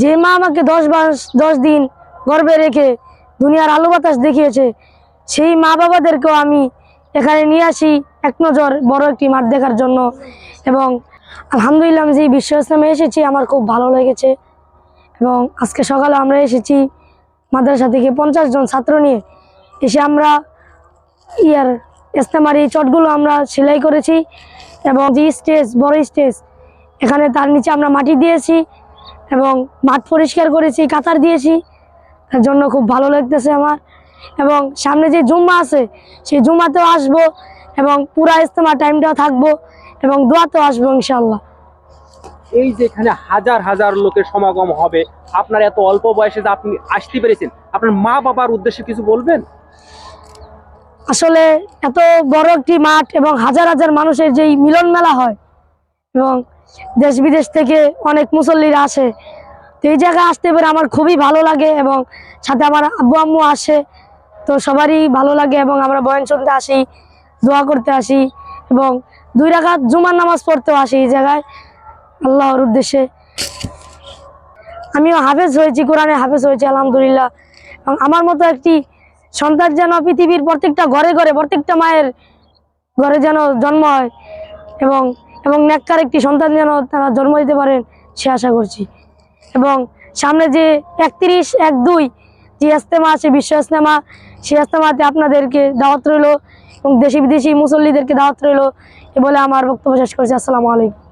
যে মা আমাকে দশ মাস দশ দিন গর্ভে রেখে দুনিয়ার আলো বাতাস দেখিয়েছে, সেই মা বাবাদেরকেও আমি এখানে নিয়ে আসি এক নজর বড় একটি মাঠ দেখার জন্য। এবং আলহামদুলিল্লাহ আমি যে বিশ্ব ইসলামে এসেছি আমার খুব ভালো লেগেছে। এবং আজকে সকালে আমরা এসেছি মাদ্রাসা থেকে পঞ্চাশ জন ছাত্র নিয়ে। এসে আমরা ইয়ার ইস্তেমার এই চটগুলো আমরা সেলাই করেছি এবং যে স্টেজ, বড় স্টেজ, এখানে তার নিচে আমরা মাটি দিয়েছি। এবং মাঠ পরিষ্কার করেছি কাতার দিয়েছি। তার জন্য খুব ভালো লাগতেছে আমার। এবং সামনে যে জুম্মা আছে সেই জুম্মাতেও আসব এবং পুরা ইস্তেমা টাইমটাও থাকব এবং দোয়াতেও আসব ইনশাল্লাহ এই যে এখানে হাজার হাজার লোকের সমাগম হবে আপনার এত অল্প বয়সে যে আপনি আসতে পেরেছেন আপনার মা বাবার উদ্দেশ্যে কিছু বলবেন? আসলে এত বড় একটি মাঠ এবং হাজার হাজার মানুষের যেই মিলন মেলা হয় এবং দেশ বিদেশ থেকে অনেক মুসল্লিরা আসে। তো এই জায়গায় আসতে পেরে আমার খুবই ভালো লাগে এবং সাথে আমার আব্বু আম্মু আসে, তো সবারই ভালো লাগে এবং আমরা বয়ান শুনতে আসি, দোয়া করতে আসি এবং দুই রাখাত জুমার নামাজ পড়তেও আসি এই জায়গায়, আল্লাহর উদ্দেশ্যে। আমিও হাফেজ হয়েছি, কোরআনে হাফেজ হয়েছি, আলহামদুলিল্লাহ। এবং আমার মতো একটি সন্তান যেন পৃথিবীর প্রত্যেকটা ঘরে ঘরে, প্রত্যেকটা মায়ের ঘরে যেন জন্ম হয় এবং এবং নেককার একটি সন্তান যেন তারা জন্ম দিতে পারেন, সে আশা করছি। এবং সামনে যে একত্রিশ এক দুই যে ইস্তেমা আছে, বিশ্ব ইস্তেমা সেই ইস্তেমাতে আপনাদেরকে দাওয়াত রইল এবং দেশি বিদেশি মুসল্লিদেরকে দাওয়াত রইল এ বলে আমার বক্তব্য শেষ করছি। আসসালামু আলাইকুম।